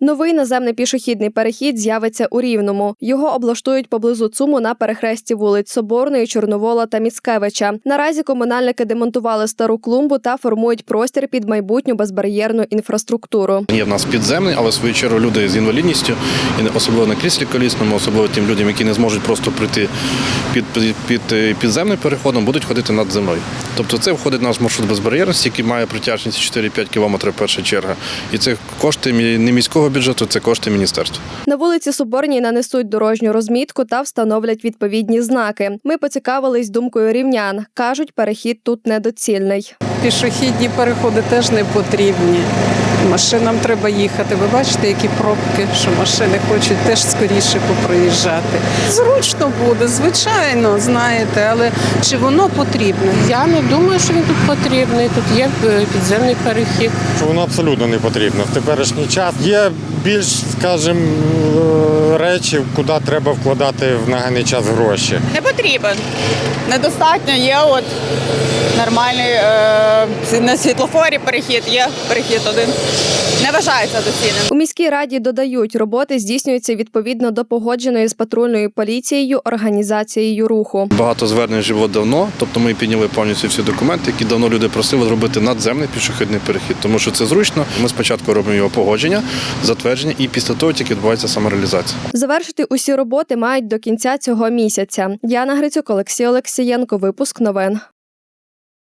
Новий наземний пішохідний перехід з'явиться у Рівному. Його облаштують поблизу ЦУМу на перехресті вулиць Соборної, Чорновола та Міцкевича. Наразі комунальники демонтували стару клумбу та формують простір під майбутню безбар'єрну інфраструктуру. Є в нас підземний, але в свою чергу люди з інвалідністю, і особливо на кріслі колісному, особливо тим людям, які не зможуть просто прийти під, під, під е, підземним переходом, будуть ходити над землею. Тобто це входить в наш маршрут безбар'єрності, який має протяжність 4-5 кілометрів перша черга. І це кошти не міського бюджету, це кошти міністерства. На вулиці Соборній нанесуть дорожню розмітку та встановлять відповідні знаки. Ми поцікавились думкою рівнян. кажуть, перехід тут недоцільний. Пішохідні переходи теж не потрібні. Машинам треба їхати. Ви бачите, які пробки, що машини хочуть теж скоріше попроїжджати. Зручно буде, звичайно, знаєте, але чи воно потрібне? Я не думаю, що він тут потрібний. Тут є е, підземний перехід. що воно абсолютно не потрібно в теперішній час. Є більш, скажімо, е, речі, куди треба вкладати в нагальний час гроші. Не потрібен. Недостатньо є от нормальний е, на світлофорі перехід, є перехід один. Не вважається доцільним. У міській раді додають, роботи здійснюються відповідно до погодженої з патрульною поліцією організацією руху. Багато звернень вже було давно, тобто ми підняли повністю всі документи, які давно люди просили зробити надземний пішохідний перехід, тому що це зручно. Ми спочатку робимо його погодження, затвердження, і після того тільки відбувається самореалізація. Завершити усі роботи мають до кінця цього місяця. Яна Грицюк, Олексій Олексієнко. Випуск новин.